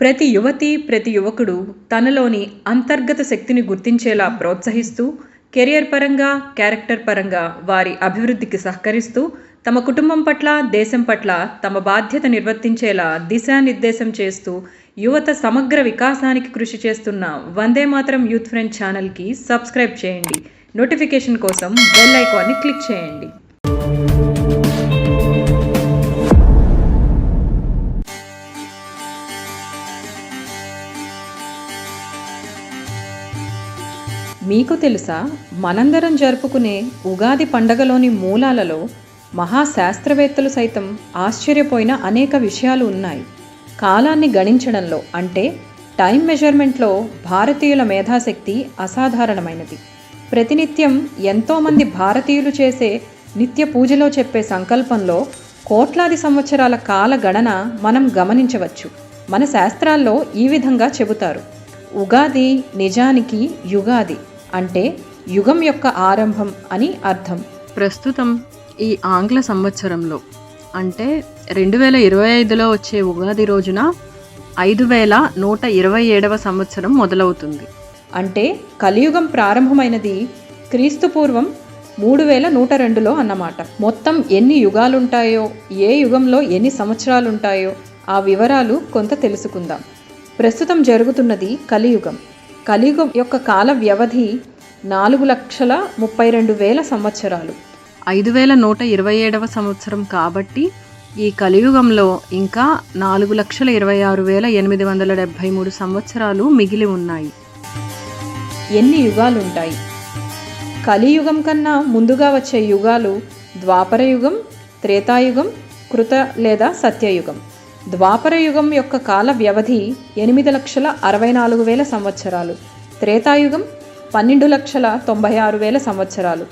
ప్రతి యువతి ప్రతి యువకుడు తనలోని అంతర్గత శక్తిని గుర్తించేలా ప్రోత్సహిస్తూ కెరియర్ పరంగా క్యారెక్టర్ పరంగా వారి అభివృద్ధికి సహకరిస్తూ తమ కుటుంబం పట్ల దేశం పట్ల తమ బాధ్యత నిర్వర్తించేలా దిశానిర్దేశం చేస్తూ యువత సమగ్ర వికాసానికి కృషి చేస్తున్న వందే మాతరం యూత్ ఫ్రెండ్ ఛానల్కి సబ్స్క్రైబ్ చేయండి. నోటిఫికేషన్ కోసం బెల్ ఐకాన్ని క్లిక్ చేయండి. మీకు తెలుసా? మనందరం జరుపుకునే ఉగాది పండగలోని మూలాలలో మహాశాస్త్రవేత్తలు సైతం ఆశ్చర్యపోయిన అనేక విషయాలు ఉన్నాయి. కాలాన్ని గణించడంలో అంటే టైం మెజర్మెంట్లో భారతీయుల మేధాశక్తి అసాధారణమైనది. ప్రతినిత్యం ఎంతోమంది భారతీయులు చేసే నిత్య పూజలో చెప్పే సంకల్పంలో కోట్లాది సంవత్సరాల కాల గణన మనం గమనించవచ్చు. మన శాస్త్రాల్లో ఈ విధంగా చెబుతారు. ఉగాది నిజానికి యుగాది. అంటే యుగం యొక్క ఆరంభం అని అర్థం. ప్రస్తుతం ఈ ఆంగ్ల సంవత్సరంలో అంటే రెండు వేల ఇరవై ఐదులో వచ్చే ఉగాది రోజున ఐదు వేల నూట ఇరవై ఏడవ సంవత్సరం మొదలవుతుంది. అంటే కలియుగం ప్రారంభమైనది క్రీస్తు పూర్వం మూడు వేల నూట రెండులో అన్నమాట. మొత్తం ఎన్ని యుగాలుంటాయో ఏ యుగంలో ఎన్ని సంవత్సరాలుంటాయో ఆ వివరాలు కొంత తెలుసుకుందాం. ప్రస్తుతం జరుగుతున్నది కలియుగం. కలియుగం యొక్క కాల వ్యవధి నాలుగు లక్షల ముప్పై రెండు వేల సంవత్సరాలు. ఐదు వేల నూట ఇరవై ఏడవ సంవత్సరం కాబట్టి ఈ కలియుగంలో ఇంకా నాలుగు లక్షల ఇరవై ఆరు వేల ఎనిమిది వందల డెబ్భై మూడు సంవత్సరాలు మిగిలి ఉన్నాయి. ఎన్ని యుగాలుంటాయి? కలియుగం కన్నా ముందుగా వచ్చే యుగాలు ద్వాపర యుగం త్రేతాయుగం కృత లేదా సత్యయుగం. ద్వాపర యుగం యొక్క కాల వ్యవధి ఎనిమిది లక్షల అరవై నాలుగు వేల సంవత్సరాలు. త్రేతాయుగం పన్నెండు లక్షల తొంభై ఆరు వేల సంవత్సరాలు.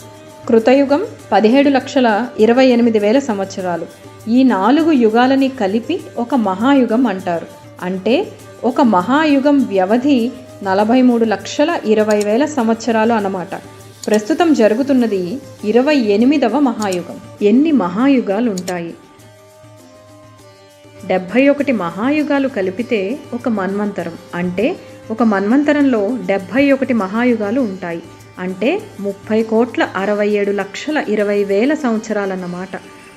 కృతయుగం పదిహేడు లక్షల ఇరవై ఎనిమిది వేల సంవత్సరాలు. ఈ నాలుగు యుగాలని కలిపి ఒక మహాయుగం అంటారు. అంటే ఒక మహాయుగం వ్యవధి నలభై మూడు లక్షల ఇరవై వేల సంవత్సరాలు అన్నమాట. ప్రస్తుతం జరుగుతున్నది ఇరవై ఎనిమిదవ మహాయుగం. ఎన్ని మహాయుగాలు ఉంటాయి డెబ్భై ఒకటి మహాయుగాలు కలిపితే ఒక మన్వంతరం. అంటే ఒక మన్వంతరంలో డెబ్భై ఒకటి మహాయుగాలు ఉంటాయి. అంటే ముప్పై కోట్ల అరవై ఏడు లక్షల ఇరవై వేల సంవత్సరాలన్నమాట.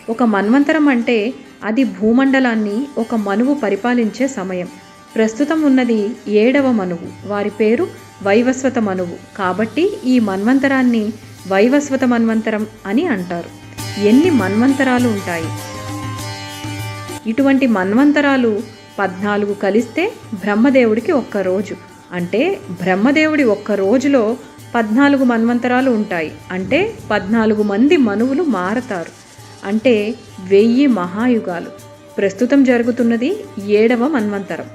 ఒక మన్వంతరం అంటే అది భూమండలాన్ని ఒక మనువు పరిపాలించే సమయం. ప్రస్తుతం ఉన్నది ఏడవ మనువు. వారి పేరు వైవస్వత మనువు. కాబట్టి ఈ మన్వంతరాన్ని వైవస్వత మన్వంతరం అని అంటారు. ఎన్ని మన్వంతరాలు ఉంటాయి? ఇటువంటి మన్వంతరాలు పద్నాలుగు కలిస్తే బ్రహ్మదేవుడికి ఒక్క రోజు. అంటే బ్రహ్మదేవుడి ఒక్క రోజులో పద్నాలుగు మన్వంతరాలు ఉంటాయి. అంటే పద్నాలుగు మంది మనువులు మారతారు. అంటే వెయ్యి మహాయుగాలు. ప్రస్తుతం జరుగుతున్నది ఏడవ మన్వంతరం.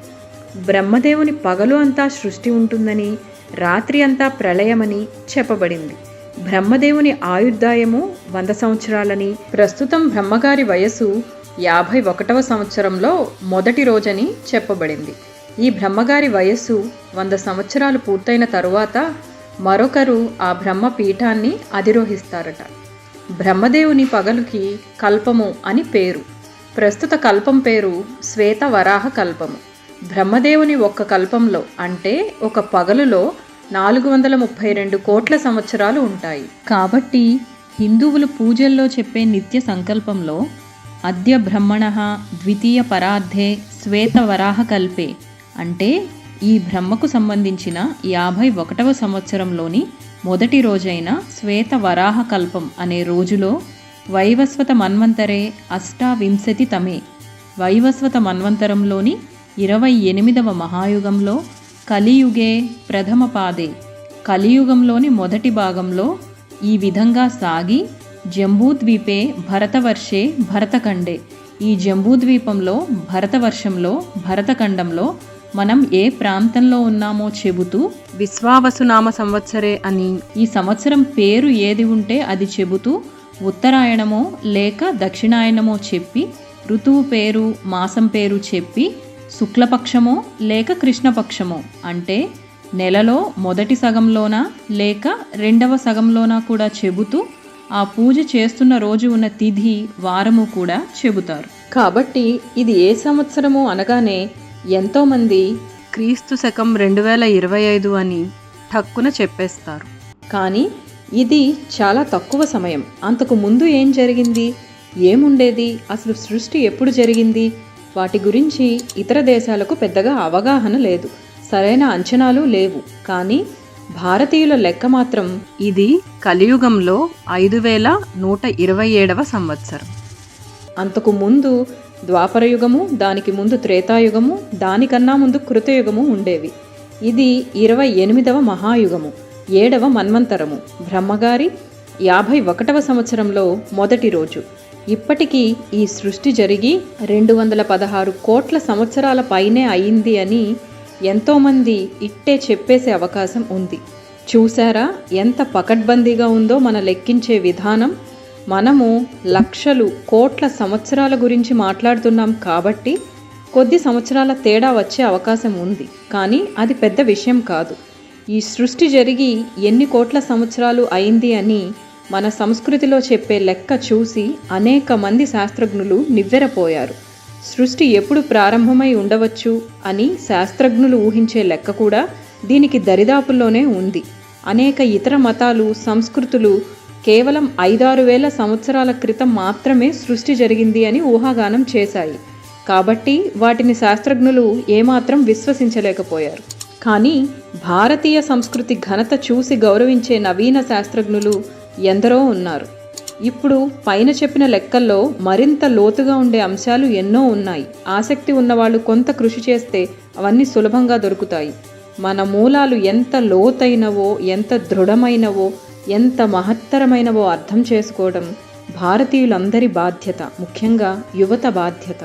బ్రహ్మదేవుని పగలు అంతా సృష్టి ఉంటుందని రాత్రి అంతా ప్రళయమని చెప్పబడింది. బ్రహ్మదేవుని ఆయుర్దాయము వంద సంవత్సరాలని. ప్రస్తుతం బ్రహ్మగారి వయస్సు యాభై ఒకటవ సంవత్సరంలో మొదటి రోజని చెప్పబడింది. ఈ బ్రహ్మగారి వయస్సు వంద సంవత్సరాలు పూర్తయిన తరువాత మరొకరు ఆ బ్రహ్మ పీఠాన్ని అధిరోహిస్తారట. బ్రహ్మదేవుని పగలుకి కల్పము అని పేరు. ప్రస్తుత కల్పం పేరు శ్వేత వరాహ కల్పము. బ్రహ్మదేవుని ఒక్క కల్పంలో అంటే ఒక పగలులో నాలుగు వందల ముప్పై రెండు కోట్ల సంవత్సరాలు ఉంటాయి. కాబట్టి హిందువులు పూజల్లో చెప్పే నిత్య సంకల్పంలో అద్య బ్రహ్మణ ద్వితీయ పరార్థే శ్వేత వరాహ కల్పే అంటే ఈ బ్రహ్మకు సంబంధించిన యాభై ఒకటవ సంవత్సరంలోని మొదటి రోజైన శ్వేత వరాహ కల్పం అనే రోజులో వైవస్వత మన్వంతరే అష్టావింశతి తమే. వైవస్వత మన్వంతరంలోని ఇరవై ఎనిమిదవ మహాయుగంలో కలియుగే ప్రథమ పాదే. కలియుగంలోని మొదటి భాగంలో ఈ విధంగా సాగి జంబూద్వీపే భరతవర్షే భరతఖండే. ఈ జంబూద్వీపంలో భరతవర్షంలో భరతఖండంలో మనం ఏ ప్రాంతంలో ఉన్నామో చెబుతూ విశ్వావసునామ సంవత్సరే అని ఈ సంవత్సరం పేరు ఏది ఉంటే అది చెబుతూ ఉత్తరాయణమో లేక దక్షిణాయనమో చెప్పి ఋతువు పేరు మాసం పేరు చెప్పి శుక్లపక్షమో లేక కృష్ణపక్షమో? అంటే నెలలో మొదటి సగంలోనా లేక రెండవ సగంలోనా కూడా చెబుతూ ఆ పూజ చేస్తున్న రోజు ఉన్న తిథి వారము కూడా చెబుతారు. కాబట్టి ఇది ఏ సంవత్సరము అనగానే ఎంతోమంది క్రీస్తు శకం రెండు వేల ఇరవై ఐదు అని ఠక్కున చెప్పేస్తారు. కానీ ఇది చాలా తక్కువ సమయం. అంతకు ముందు ఏం జరిగింది? ఏముండేది? అసలు సృష్టి ఎప్పుడు జరిగింది? వాటి గురించి ఇతర దేశాలకు పెద్దగా అవగాహన లేదు. సరైన అంచనాలు లేవు. కానీ భారతీయుల లెక్క మాత్రం ఇది కలియుగంలో ఐదు వేల నూట ఇరవై ఏడవ సంవత్సరం. అంతకు ముందు ద్వాపరయుగము దానికి ముందు త్రేతాయుగము దానికన్నా ముందు కృతయుగము ఉండేవి. ఇది ఇరవై ఎనిమిదవ మహాయుగము ఏడవ మన్వంతరము బ్రహ్మగారి యాభై ఒకటవ సంవత్సరంలో మొదటి రోజు. ఇప్పటికీ ఈ సృష్టి జరిగి రెండు వందల పదహారు కోట్ల సంవత్సరాల పైనే అయింది అని ఎంతోమంది ఇట్టే చెప్పేసే అవకాశం ఉంది. చూసారా ఎంత పకడ్బందీగా ఉందో మన లెక్కించే విధానం? మనము లక్షలు కోట్ల సంవత్సరాల గురించి మాట్లాడుతున్నాం కాబట్టి కొద్ది సంవత్సరాల తేడా వచ్చే అవకాశం ఉంది. కానీ అది పెద్ద విషయం కాదు. ఈ సృష్టి జరిగి ఎన్ని కోట్ల సంవత్సరాలు అయింది అని మన సంస్కృతిలో చెప్పే లెక్క చూసి అనేక మంది శాస్త్రజ్ఞులు నివ్వెరపోయారు. సృష్టి ఎప్పుడు ప్రారంభమై ఉండవచ్చు అని శాస్త్రజ్ఞులు ఊహించే లెక్క కూడా దీనికి దరిదాపుల్లోనే ఉంది. అనేక ఇతర మతాలు సంస్కృతులు కేవలం ఐదారు వేల సంవత్సరాల క్రితం మాత్రమే సృష్టి జరిగింది అని ఊహాగానం చేశాయి. కాబట్టి వాటిని శాస్త్రజ్ఞులు ఏమాత్రం విశ్వసించలేకపోయారు. కానీ భారతీయ సంస్కృతి ఘనత చూసి గౌరవించే నవీన శాస్త్రజ్ఞులు ఎందరో ఉన్నారు. ఇప్పుడు పైన చెప్పిన లెక్కల్లో మరింత లోతుగా ఉండే అంశాలు ఎన్నో ఉన్నాయి. ఆసక్తి ఉన్నవాళ్ళు కొంత కృషి చేస్తే అవన్నీ సులభంగా దొరుకుతాయి. మన మూలాలు ఎంత లోతైనవో ఎంత దృఢమైనవో ఎంత మహత్తరమైనవో అర్థం చేసుకోవడం భారతీయులందరి బాధ్యత ముఖ్యంగా యువత బాధ్యత.